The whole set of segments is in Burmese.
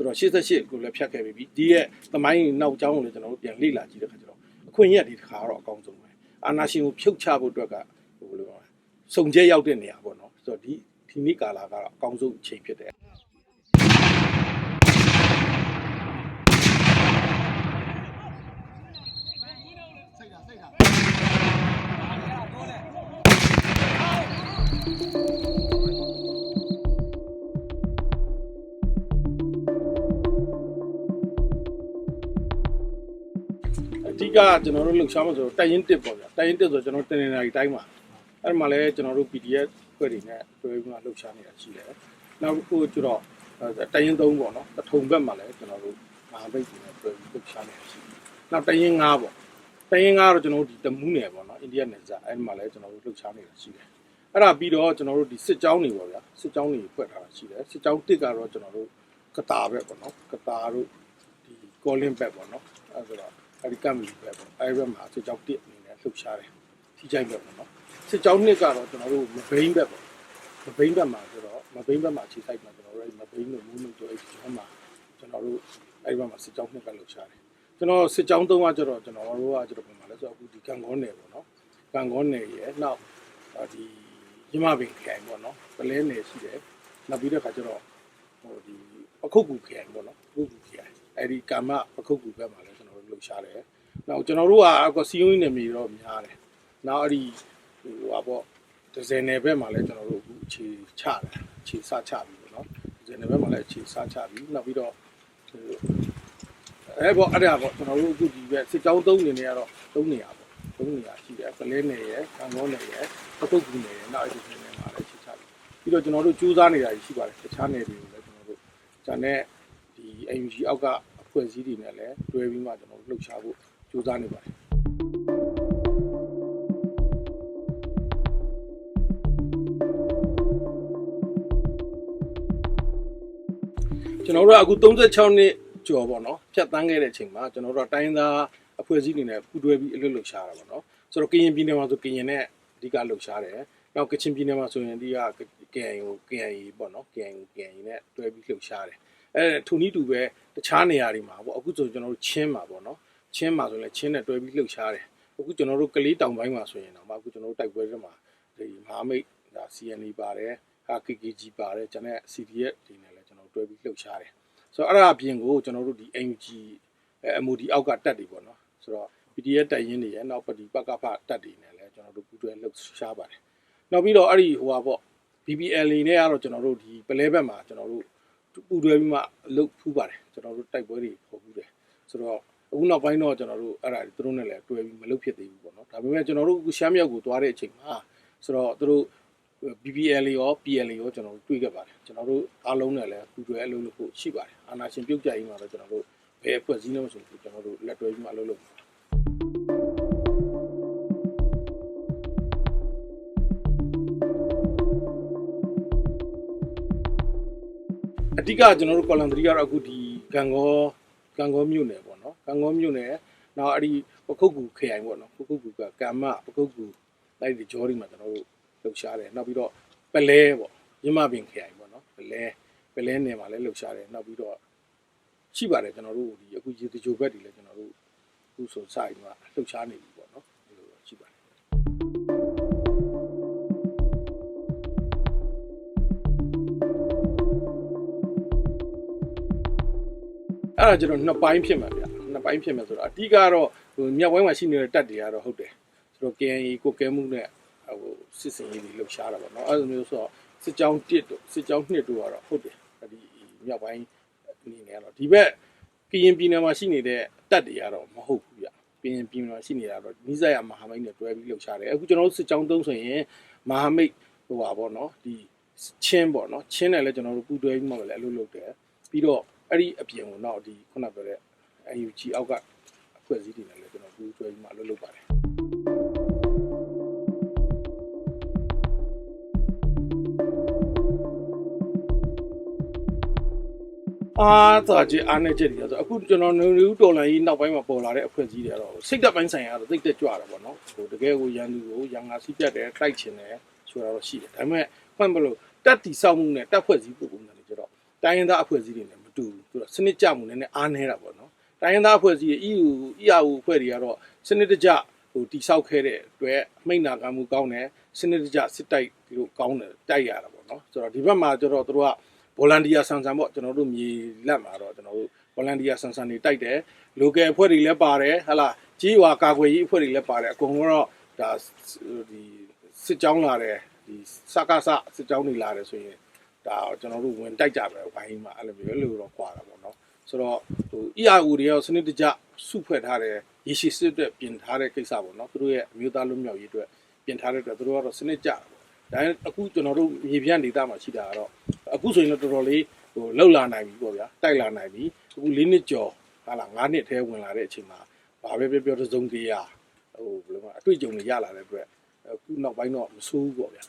ဆိုတော့88ကိုလည်းဖြတ်ခဲ့ပြီဒီရဲ့သမိုင်းနောက်ကျောင်းကိုလည်းကျွန်တော်တို့ပြန်လေ့လာကြည့်တဲ့ခါကျတော့အခွင့်အရေးဒီတစ်ခါတော့အကောင်းဆုံးပဲအာနာရှင်ကိုဖြုတ်ချဖို့အတွက်ကဟိုလိုပါစုံကျဲရောက်တဲ့နေရာပေါ့နော်ဆိုတော့ဒီဒီနေ့ကာလာကတော့အကောင်းဆုံးအချိန်ဖြစ်တယ် ကကျွန်တော်တို့လှုပ်ရှားမှာဆိုတော့တိုင်ရင်တစ်ပေါ့ဗျာတိုင်ရင်တစ်ဆိုကျွန်တော်တင်နေနေတိုင်းမှာအဲ့မှာလည်းကျွန်တော်တို့ PDF ဖွဲ့တွေနဲ့တွဲပြီးမှလှုပ်ရှားနေတာရှိတယ်နောက်ခုကျတော့တိုင်ရင်3ပေါ့နော်တထုံဘက်မှာလည်းကျွန်တော်တို့မဟာမိတ်တွေနဲ့တွဲပြီးလှုပ်ရှားနေတာရှိတယ်နောက်တိုင်ရင်5ပေါ့တိုင်ရင်5တော့ကျွန်တော်တို့ဒီတမူးနယ်ပေါ့နော်အိန္ဒိယနယ်စပ်အဲ့မှာလည်းကျွန်တော်တို့လှုပ်ရှားနေတာရှိတယ်အဲ့ဒါပြီးတော့ကျွန်တော်တို့ဒီစစ်ကြောင်းတွေပေါ့ဗျာစစ်ကြောင်းတွေဖွဲ့ထားတာရှိတယ်စစ်ကြောင်းတစ်ကတော့ကျွန်တော်တို့ကတာဘက်ပေါ့နော်ကတာတို့ဒီကောလင်းဘက်ပေါ့နော်အဲ့ဆိုတော့ အဲဒီကမ်မီပဲပေါ့အဲဒီဘက်မှာစစ်ကြောင်းတစ်အနေနဲ့လှုပ်ရှားတယ်ထိကြိုက်ပဲပေါ့နော်စစ်ကြောင်းနှစ်ကတော့ကျွန်တော်တို့မဘိန်းဘက်ပေါ့မဘိန်းဘက်မှာဆိုတော့မဘိန်းဘက်မှာခြေဆိုင်မှာကျွန်တော်တို့အဲဒီမဘိန်းတို့မူးလို့တို့အဲဒီကျောင်းမှာကျွန်တော်တို့အဲဒီဘက်မှာစစ်ကြောင်းနှစ်ကလှုပ်ရှားတယ်ကျွန်တော်စစ်ကြောင်းသုံးကကျတော့ကျွန်တော်တို့ကကျတော့ပုံမှာလဲဆိုတော့အခုဒီကံကောနယ်ပေါ့နော်ကံကောနယ်ရဲ့နောက်ဒီရမပင်ခိုင်ပေါ့နော်ပလဲနယ်ရှိတယ်နောက်ပြီးတဲ့ခါကျတော့ဟိုဒီပခုတ်ကူခိုင်ပေါ့နော်ပခုတ်ကူခိုင်အဲဒီကာမပခုတ်ကူဘက်မှာလဲကျွန်တော်တို့ လှုပ်ရှားတယ်နောက်ကျွန်တော်တို့ကအခုစီယုံနေမြေတော့များတယ်။နောက်အဲ့ဒီဟိုဟာပေါ့ဒဇယ်နယ်ဘက်မှာလည်းကျွန်တော်တို့အခုအခြေချတယ်အခြေစချပြီပေါ့နော်။ဒဇယ်နယ်ဘက်မှာလည်းအခြေစချပြီ။နောက်ပြီးတော့ဟိုအဲပေါ့အဲ့ဒါပေါ့ကျွန်တော်တို့အခုဒီဘက်စစ်ကြောင်းသုံးနေနေရတော့သုံးနေရပေါ့။သုံးနေရရှိတယ်။ကလေးနယ်ရယ်၊ကံကောနယ်ရယ်၊ပတုတ်ကူနယ်ရယ်နောက်အဲ့ဒီနယ်မှာလည်းအခြေချပြီ။ပြီးတော့ကျွန်တော်တို့စူးစမ်းနေတာရှိပါတယ်။တခြားနယ်တွေကိုလည်းကျွန်တော်တို့ဇာနဲ့ဒီ AUG အောက်ကအ ဖွဲ့အစည်းတွေနဲ့လည်းတွဲပြီးမှကျွန်တော်တို့လှုပ်ရှားဖို့ကြိုးစားနေပါတယ်ကျွန်တော်တို့ကအခု36နှစ်ကျော်ပေါ့နော်ဖြတ်တန်းခဲ့တဲ့အချိန်မှာကျွန်တော်တို့ကတိုင်းသားအဖွဲ့အစည်းတွေနဲ့ပူးတွဲပြီးအလုပ်လုပ်ရှားတာပေါ့နော်ဆိုတော့ကရင်ပြည်နယ်မှာဆိုကရင်နဲ့အဓိကလှုပ်ရှားတယ်နောက်ကချင်ပြည်နယ်မှာဆိုရင်အဓိက KN ကို KNA ပေါ့နော် KN ကို KNA နဲ့တွဲပြီးလှုပ်ရှားတယ် အဲထူနီးတူပဲတခြားနေရာတွေမှာပေါ့အခုဆိုကျွန်တော်တို့ချင်းမှာပေါ့နော်ချင်းမှာဆိုရင်လည်းချင်းနဲ့တွဲပြီးလှုပ်ရှားတယ်အခုကျွန်တော်တို့ကလေးတောင်ပိုင်းမှာဆိုရင်တော့အခုကျွန်တော်တို့တိုက်ပွဲတွေမှာဒီမဟာမိတ်ဒါ CNE ပါတယ်ဟာ KKG ပါတယ်ကျွန်တော် CDF တွေနဲ့လည်းကျွန်တော်တွဲပြီးလှုပ်ရှားတယ်ဆိုတော့အဲ့ဒါအပြင်ကိုကျွန်တော်တို့ဒီ MG MOD အောက်ကတက်တွေပေါ့နော်ဆိုတော့ PDF တိုက်ရင်တွေရဲ့နောက်ပဒီပကဖတက်တွေနဲ့လည်းကျွန်တော်တို့ပူးတွဲလှုပ်ရှားပါတယ်နောက်ပြီးတော့အဲ့ဒီဟိုပါပေါ့ BBL နဲ့ကတော့ကျွန်တော်တို့ဒီပလဲဘက်မှာကျွန်တော်တို့ ပူးတွဲပြီးမှလှုပ်ဖူးပါတယ်ကျွန်တော်တို့တိုက်ပွဲတွေပေါ်ဖူးတယ်ဆိုတော့အခုနောက်ပိုင်းတော့ကျွန်တော်တို့အဲ့ဒါတွေသူတို့နဲ့လည်းတွဲပြီးမလုပ်ဖြစ်သေးဘူးပေါ့နော်ဒါပေမဲ့ကျွန်တော်တို့အခုရှမ်းမြောက်ကိုသွားတဲ့အချိန်မှာဆိုတော့သူတို့ BBL ရော PL ရောကျွန်တော်တို့တွေ့ခဲ့ပါတယ်ကျွန်တော်တို့အားလုံးနဲ့လည်းပူတွဲအလုပ်လုပ်ဖို့ရှိပါတယ်အာနာရှင်ပြုတ်ကြရေးမှာတော့ကျွန်တော်တို့ဘယ်အဖွဲ့အစည်းနဲ့မဆိုဘူးကျွန်တော်တို့လက်တွဲပြီးမှအလုပ်လုပ်မှာ ဓိကကျွန်တော်တို့ကော်လန်3ကတော့အခုဒီဂံကောဂံကောမြို့နယ်ပေါ့နော်ဂံကောမြို့နယ်နောက်အဲ့ဒီပခုတ်ကူခရိုင်ပေါ့နော်ပခုတ်ကူကကမ္မပခုတ်ကူလိုက်ဒီဂျော်ဒီမှာကျွန်တော်တို့လှုပ်ရှားတယ်နောက်ပြီးတော့ပလဲပေါ့ရမပင်ခရိုင်ပေါ့နော်ပလဲပလဲနယ်မှာလည်းလှုပ်ရှားတယ်နောက်ပြီးတော့ရှိပါတယ်ကျွန်တော်တို့ဒီအခုရေတကြိုဘက်တွေလည်းကျွန်တော်တို့အခုဆိုစရင်ကလှုပ်ရှားနေပြီပေါ့ အဲ့ဒါကျတော့နှစ်ပိုင်းဖြစ်မှာဗျနှစ်ပိုင်းဖြစ်မှာဆိုတော့အဓိကတော့ဟိုမြောက်ပိုင်းမှာရှိနေတဲ့တပ်တွေကတော့ဟုတ်တယ်ဆိုတော့ KNA ကိုကဲမှုနဲ့ဟိုစစ်စင်ရေးတွေလှုပ်ရှားတာပေါ့နော်အဲ့လိုမျိုးဆိုတော့စစ်ကြောင်း1တို့စစ်ကြောင်း2တို့ကတော့ဟုတ်တယ်ဒီမြောက်ပိုင်းအနေနဲ့ကတော့ဒီဘက်ကရင်ပြည်နယ်မှာရှိနေတဲ့တပ်တွေကတော့မဟုတ်ဘူးဗျကရင်ပြည်နယ်မှာရှိနေတာတော့နိစ္စရမဟာမိတ်နဲ့တွဲပြီးလှုပ်ရှားတယ်အခုကျွန်တော်တို့စစ်ကြောင်း3ဆိုရင်မဟာမိတ်ဟိုပါပေါ့နော်ဒီချင်းပေါ့နော်ချင်းနဲ့လည်းကျွန်တော်တို့ပူးတွဲပြီးမှလည်းအလုပ်လုပ်တယ်ပြီးတော့ အဲ့ဒီအပြင်ကိုတော့ဒီခုနပြောတဲ့ UG အောက်ကအဖွဲ့အစည်းတွေနဲ့လည်းကျွန်တော်ဘူးကျွဲပြီးမှလုပ်လုပ်ပါတယ်အာသာကြီးအားနေချက်တွေဆိုအခုကျွန်တော်နေဦးတော်လိုင်းကြီးနောက်ပိုင်းမှာပေါ်လာတဲ့အဖွဲ့အစည်းတွေကတော့စိတ်သက်ပိုင်းဆိုင်ရာတော့သိတဲ့ကြွတာပေါ့နော်ဟိုတကယ်ကိုရန်သူကိုရန်ငါစီးပြတ်တယ်တိုက်ချင်တယ်ဆိုတာတော့ရှိတယ်ဒါပေမဲ့ဖွင့်မလို့တက်တီစောက်မှုနဲ့တက်ဖွဲ့စည်းပုံပုံစံတွေကျတော့တိုင်းရင်းသားအဖွဲ့အစည်းတွေနဲ့မ တူတူသူကစနစ်ကြမှုနည်းနည်းအားနည်းတာပေါ့နော်တိုင်းရင်းသားအဖွဲ့အစည်း EU EAU အဖွဲ့တွေကတော့စနစ်တကျဟိုတိဆောက်ခဲ့တဲ့အတွက်အမိန့်နာခံမှုကောင်းတယ်စနစ်တကျစစ်တိုက်ဒီလိုကောင်းတယ်တိုက်ရတာပေါ့နော်ဆိုတော့ဒီဘက်မှာကျတော့သူတို့က volunteer ဆန်ဆန်ပေါ့ကျွန်တော်တို့မြေလက်မှာတော့ကျွန်တော်တို့ volunteer ဆန်ဆန်တွေတိုက်တယ် local အဖွဲ့တွေလည်းပါတယ်ဟလာကြီးရွာကာကွယ်ရေးအဖွဲ့တွေလည်းပါတယ်အကုန်လုံးတော့ဒါဒီစစ်ကြောင်းလာတယ်ဒီစကားစစစ်ကြောင်းတွေလာတယ်ဆိုရင် ဒါကျွန်တော်တို့ဝင်တိုက်ကြပဲဘိုင်းမှာအဲ့လိုမျိုးလို့တော့ကွာတာပေါ့နော်ဆိုတော့ဟို ERU တွေရောစနစ်တကျစုဖွဲ့ထားတယ်ရေရှည်စစ်အတွက်ပြင်ထားတဲ့ကိစ္စပေါ့နော်သူတို့ရဲ့အမျိုးသားလွတ်မြောက်ရေးအတွက်ပြင်ထားတဲ့အတွက်သူတို့ကတော့စနစ်ကျတာပေါ့ဒါပေမဲ့အခုကျွန်တော်တို့မြေပြန့်ဒေသမှာရှိတာကတော့အခုဆိုရင်တော့တော်တော်လေးဟိုလှုပ်လာနိုင်ပြီပေါ့ဗျာတိုက်လာနိုင်ပြီအခု၄နှစ်ကျော်ဟာလာ၅နှစ်ထဲဝင်လာတဲ့အချိန်မှာဘာပဲပြောပြောတစ်စုံတရာဟိုဘယ်လိုမှအတွေ့အကြုံတွေရလာတဲ့အတွက်အခုနောက်ပိုင်းတော့မဆိုးဘူးပေါ့ဗျာ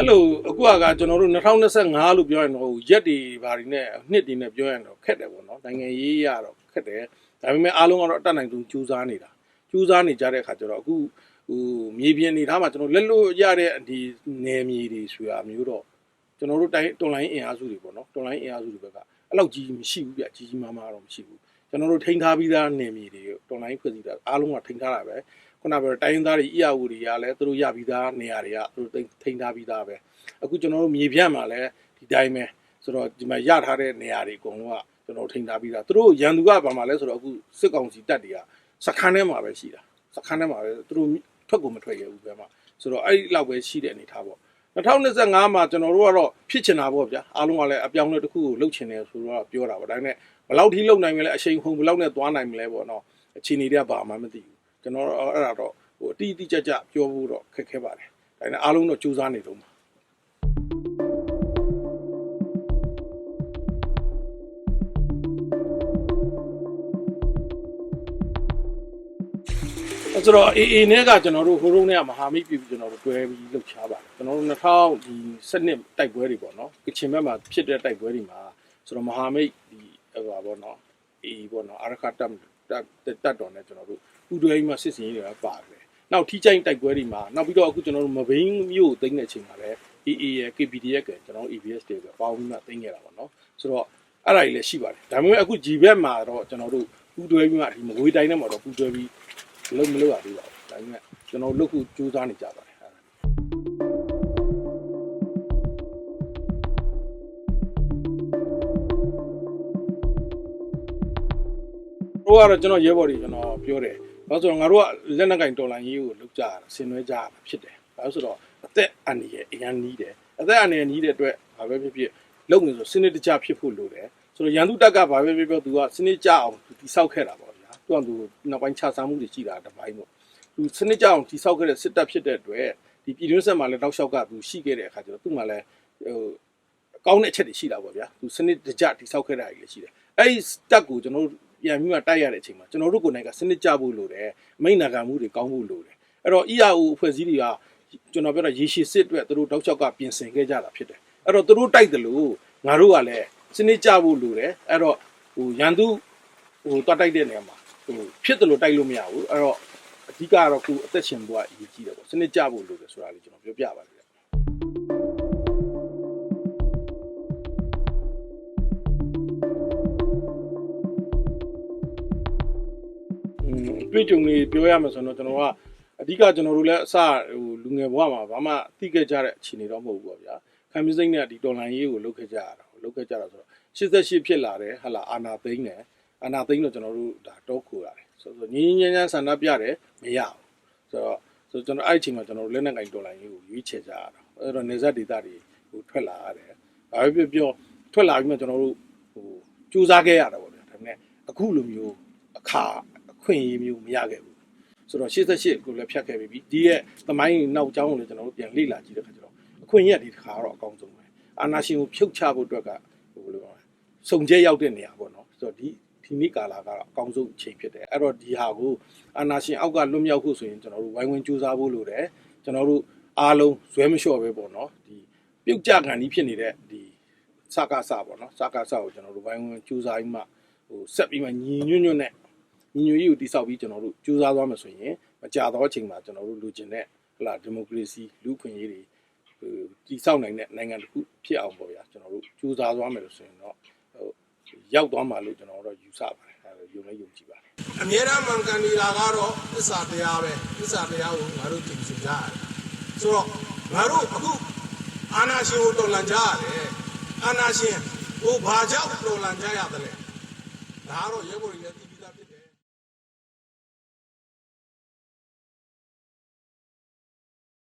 အဲ့လိုအခုကကျွန်တော်တို့2025လို့ပြောရင်တော့ရက်တွေဘာတွေနဲ့နှစ်တွေနဲ့ပြောရင်တော့ခက်တယ်ပေါ့နော်နိုင်ငံရေးရတော့ခက်တယ်ဒါပေမဲ့အားလုံးကတော့အတတ်နိုင်ဆုံးကြိုးစားနေတာကြိုးစားနေကြတဲ့အခါကျတော့အခုဟိုမြေပြင်နေသားမှာကျွန်တော်လက်လို့ရတဲ့ဒီနယ်မြေတွေဆိုတာမျိုးတော့ကျွန်တော်တို့တိုင်းတွန်လိုင်းအင်အားစုတွေပေါ့နော်တွန်လိုင်းအင်အားစုတွေဘက်ကအဲ့လောက်ကြီးမရှိဘူးပြကြီးကြီးမားမားတော့မရှိဘူးကျွန်တော်တို့ထိန်းထားပြီးသားနယ်မြေတွေတွန်လိုင်းဖွဲ့စည်းတာအားလုံးကထိန်းထားတာပဲ ခုနကပြောတိုင်းရင်းသားတွေအီယာဝူတွေကလည်းသူတို့ရပြီးသားနေရာတွေကသူတို့ထိန်းထားပြီးသားပဲအခုကျွန်တော်တို့မြေပြန့်မှာလည်းဒီတိုင်းပဲဆိုတော့ဒီမှာရထားတဲ့နေရာတွေအကုန်လုံးကကျွန်တော်ထိန်းထားပြီးသားသူတို့ရန်သူကဘာမှလဲဆိုတော့အခုစစ်ကောင်စီတပ်တွေကစခန်းထဲမှာပဲရှိတာစခန်းထဲမှာပဲသူတို့ထွက်ကိုမထွက်ရဘူးပဲမှာဆိုတော့အဲ့ဒီလောက်ပဲရှိတဲ့အနေထားပေါ့2025မှာကျွန်တော်တို့ကတော့ဖြစ်ချင်တာပေါ့ဗျာအားလုံးကလည်းအပြောင်းအလဲတစ်ခုကိုလုပ်ချင်တယ်ဆိုတော့ပြောတာပေါ့ဒါပေမဲ့ဘယ်လောက်ထိလုပ်နိုင်မလဲအချိန်ဟုန်ဘယ်လောက်နဲ့သွားနိုင်မလဲပေါ့နော်အခြေအနေတွေကဘာမှမသိဘူး ကျွန်တော်တော့အဲ့ဒါတော့ဟိုအတိအကျကျပြောဖို့တော့ခက်ခဲပါတယ်ဒါပေမဲ့အားလုံးတော့စူးစမ်းနေတော့မှာအဲဆိုတော့အေအေနဲ့ကကျွန်တော်တို့ဟိုတုန်းကမဟာမိတ်ပြည်ကျွန်တော်တို့တွဲပြီးလှုပ်ရှားပါတယ်ကျွန်တော်တို့2000ဒီစနစ်တိုက်ပွဲတွေပေါ့နော်ကချင်ဘက်မှာဖြစ်တဲ့တိုက်ပွဲတွေမှာဆိုတော့မဟာမိတ်ဒီဟိုပါပေါ့နော်အေပေါ့နော်အာရခတ်တပ်တပ်တပ်တော်နဲ့ကျွန်တော်တို့ ပူတွဲပြီးမှစစ်စင်ရေးတွေကပါတယ်နောက်ထီးချိုင်းတိုက်ပွဲတွေမှာနောက်ပြီးတော့အခုကျွန်တော်တို့မဘိန်းမြို့ကိုသိမ်းတဲ့အချိန်မှာလည်း AA ရဲ့ KPDF ကကျွန်တော်တို့ EBS တွေကပေါင်းပြီးမှသိမ်းခဲ့တာပေါ့နော်ဆိုတော့အဲ့ဒါကြီးလည်းရှိပါတယ်ဒါပေမဲ့အခု G ဘက်မှာတော့ကျွန်တော်တို့ပူတွဲပြီးမှဒီမကွေးတိုင်းထဲမှာတော့ပူတွဲပြီးလုံးမလို့ရသေးပါဘူးဒါပေမဲ့ကျွန်တော်လုပ်ခုစူးစမ်းနေကြပါတယ်အဲ့ဒါဟိုကတော့ကျွန်တော်ရဲဘော်တွေကျွန်တော်ပြောတယ် ဘာလို့ဆိုတော့ငါတို့ကလက်နက်ကင်တော်လိုင်းရေးကိုလုပ်ကြရတာဆင်နွှဲကြရတာဖြစ်တယ်ဘာလို့ဆိုတော့အသက်အန္တရာယ်အရန်နီးတယ်အသက်အန္တရာယ်နီးတဲ့အတွက်ဘာပဲဖြစ်ဖြစ်လုပ်နေဆိုစနစ်တကျဖြစ်ဖို့လိုတယ်ဆိုတော့ရန်သူတက်ကဘာပဲဖြစ်ဖြစ်သူကစနစ်ကြအောင်သူတိဆောက်ခဲ့တာပေါ့ဗျာသူကသူနောက်ပိုင်းခြားစားမှုတွေရှိတာတစ်ပိုင်းပေါ့သူစနစ်ကြအောင်တိဆောက်ခဲ့တဲ့စစ်တပ်ဖြစ်တဲ့အတွက်ဒီပြည်တွင်းဆက်မှာလည်းတောက်လျှောက်ကသူရှိခဲ့တဲ့အခါကျတော့သူ့မှာလည်းဟိုကောင်းတဲ့အချက်တွေရှိတာပေါ့ဗျာသူစနစ်တကျတိဆောက်ခဲ့တာကြီးလည်းရှိတယ်အဲ့ဒီတပ်ကိုကျွန်တော်တို့ ပြန်ပြီးမှတိုက်ရတဲ့အချိန်မှာကျွန်တော်တို့ကိုယ်တိုင်ကစနစ်ကြဖို့လိုတယ်အမိန့်နာခံမှုတွေကောင်းဖို့လိုတယ်အဲ့တော့ EAO အဖွဲ့အစည်းတွေကကျွန်တော်ပြောတာရေရှည်စစ်အတွက်သူတို့တောက်လျှောက်ကပြင်ဆင်ခဲ့ကြတာဖြစ်တယ်အဲ့တော့သူတို့တိုက်တယ်လို့ငါတို့ကလည်းစနစ်ကြဖို့လိုတယ်အဲ့တော့ဟိုရန်သူဟိုတွားတိုက်တဲ့နေရာမှာဟိုဖြစ်တယ်လို့တိုက်လို့မရဘူးအဲ့တော့အဓိကကတော့ကိုယ်အသက်ရှင်ဖို့ကအရေးကြီးတယ်ပေါ့စနစ်ကြဖို့လိုတယ်ဆိုတာလေးကျွန်တော်ပြောပြပါလိမ့်မယ် တွေ့ကြုံလေးပြောရမယ်ဆိုတော့ကျွန်တော်ကအဓိကကျွန်တော်တို့လည်းအစဟိုလူငယ်ဘဝမှာဘာမှသိခဲ့ကြတဲ့အခြေအနေတော့မဟုတ်ဘူးပေါ့ဗျာခံမစိမ့်နဲ့ဒီတော်လိုင်းရေးကိုလုပ်ခဲ့ကြရတာလုပ်ခဲ့ကြတာဆိုတော့88ဖြစ်လာတယ်ဟာလာအာနာသိမ့်တယ်အာနာသိမ့်တော့ကျွန်တော်တို့ဒါတောခိုရတယ်ဆိုတော့ငင်းငင်းငင်းဆန္ဒပြတယ်မရဘူးဆိုတော့ဆိုကျွန်တော်အဲ့ဒီအချိန်မှာကျွန်တော်တို့လက်နက်ကင်ဒေါ်လာကြီးကိုရွေးချယ်ကြရတာအဲ့တော့နေဆက်ဒေတာတွေဟိုထွက်လာရတယ်။ဘာပဲပြောပြောထွက်လာပြီးမှကျွန်တော်တို့ဟိုစူးစမ်းခဲ့ရတာပေါ့ဗျာဒါပေမဲ့အခုလိုမျိုးအခါအ ခွင့်အရေးမျိုးမရခဲ့ဘူး။ဆိုတော့88ကိုလည်းဖြတ်ခဲ့ပြီဒီရဲ့သမိုင်းနောက်ကျောင်းကိုလည်းကျွန်တော်တို့ပြန်လေ့လာကြည့်တဲ့ခါကျတော့အခွင့်အရေးကဒီတစ်ခါတော့အကောင်းဆုံးပဲ။အာနာရှင်ကိုဖြုတ်ချဖို့အတွက်ကဟိုဘယ်လိုပြောလဲစုံကျဲရောက်တဲ့နေရာပေါ့နော်။ဆိုတော့ဒီဒီနေ့ကာလာကတော့အကောင်းဆုံးအချိန်ဖြစ်တယ်အဲ့တော့ဒီဟာကိုအာနာရှင်အောက်ကလွတ်မြောက်ဖို့ဆိုရင်ကျွန်တော်တို့ဝိုင်းဝန်းကြိုးစားဖို့လိုတယ်ကျွန်တော်တို့အားလုံးဇွဲမလျှော့ပဲပေါ့နော်ဒီပြုတ်ကြခံဒီဖြစ်နေတဲ့ဒီစကားစပေါ့နော်စကားစကိုကျွန်တော်တို့ဝိုင်းဝန်းကြိုးစားပြီးမှဟိုဆက်ပြီးမှညီညွတ်ညွတ်နဲ့ ညီညွတ်ရေးကိုတိဆောက်ပြီးကျွန်တော်တို့ကြိုးစားသွားမယ်ဆိုရင်မကြတော့အချိန်မှာကျွန်တော်တို့လူကျင်တဲ့ဟလာဒီမိုကရေစီလူ့အခွင့်အရေးတွေဟိုတည်ဆောက်နိုင်တဲ့နိုင်ငံတစ်ခုဖြစ်အောင်ပေါ့ဗျာကျွန်တော်တို့ကြိုးစားသွားမယ်လို့ဆိုရင်တော့ဟိုရောက်သွားမှာလို့ကျွန်တော်တို့ယူဆပါတယ်အဲဒါယုံလဲယုံကြည်ပါတယ်အမြဲတမ်းမှန်ကန်နေတာကတော့သစ္စာတရားပဲသစ္စာတရားကိုငါတို့သိချင်ကြရတယ်ဆိုတော့ငါတို့အခုအာနာရှင်ကိုတော်လန်ကြရတယ်အာနာရှင်ကိုဘာကြောင့်တော်လန်ကြရတယ်လဲဒါကတော့ရဲဘော်တွေလည်းသိ